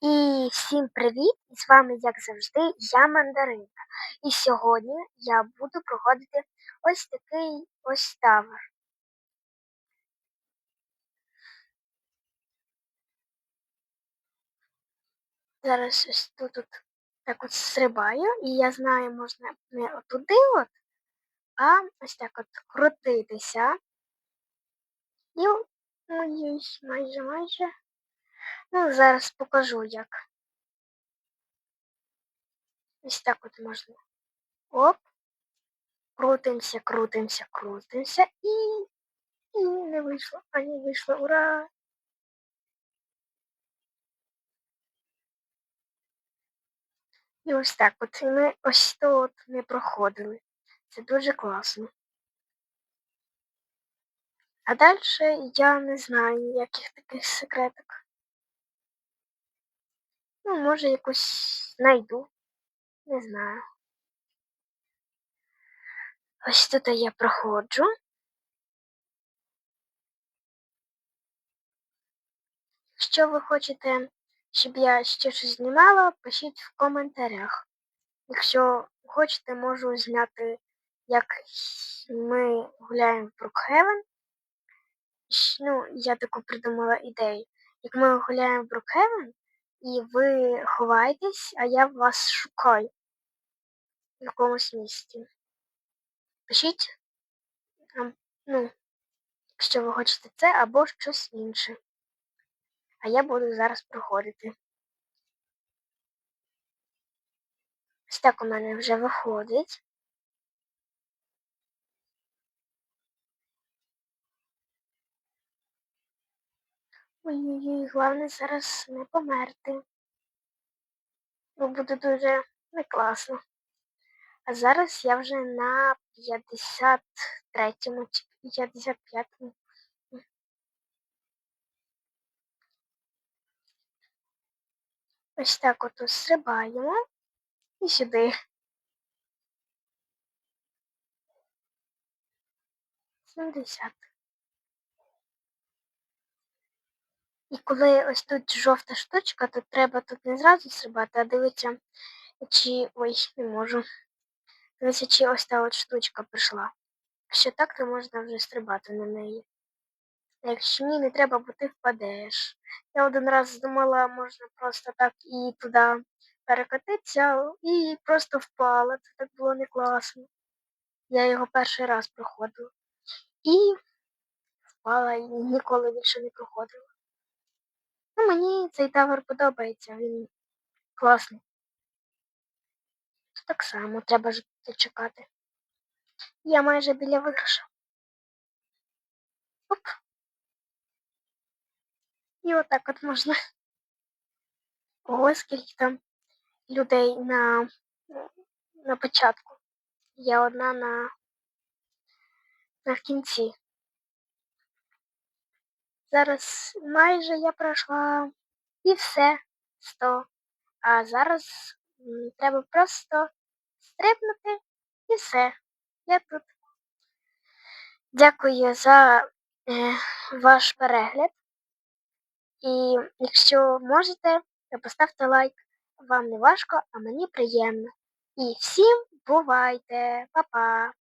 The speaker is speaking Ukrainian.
І всім привіт! І з вами, як завжди, я Мандаринка. І сьогодні я буду проходити ось такий ось тавер. Зараз ось тут от так от стрибаю, і я знаю, можна не отуди от, а ось так от крутитися. І ой, майже майже. Ну, зараз покажу як. Ось так от можна. Оп. Крутимся, крутимся, крутимся і... І не вийшло, а не вийшло, ура! І ось так от і ми ось тут не проходили. Це дуже класно. А далі я не знаю ніяких таких секреток. Ну, може якусь знайду. Не знаю. Ось тут я проходжу. Якщо ви хочете, щоб я ще щось знімала, пишіть в коментарях. Якщо хочете, можу зняти, як ми гуляємо в Брукхевен. Ну, я таку придумала ідею. Як ми гуляємо в Брукхевен, і ви ховаєтесь, а я вас шукаю в якомусь місці. Пишіть, ну, якщо ви хочете це або щось інше. А я буду зараз проходити. Ось так у мене вже виходить. Ой-ой-ой, головне зараз не померти. Бо буде дуже не класно. А зараз я вже на 53-му чи 55-му. Ось так от стрибаємо і сюди. Сімдесят. І коли ось тут жовта штучка, то треба тут не зразу стрибати, а дивитися, чи... Ой, не можу. Дивитися, чи ось та от штучка прийшла. Якщо так, то можна вже стрибати на неї. А якщо ні, не треба, бо ти впадеш. Я один раз думала, можна просто так і туди перекотитися, і просто впала. Це так було не класно. Я його перший раз проходила. І впала і ніколи більше не проходила. Мені цей тавер подобається, він класний. Так само треба ж чекати. Я майже біля виграша. Оп. І отак от можна. Ось скільки там людей на на початку. Я одна на, на кінці. Зараз майже я пройшла і все 100. А зараз треба просто стрибнути і все. Я тут. Дякую за е, ваш перегляд. І якщо можете, то поставте лайк. Вам не важко, а мені приємно. І всім бувайте, Па-па!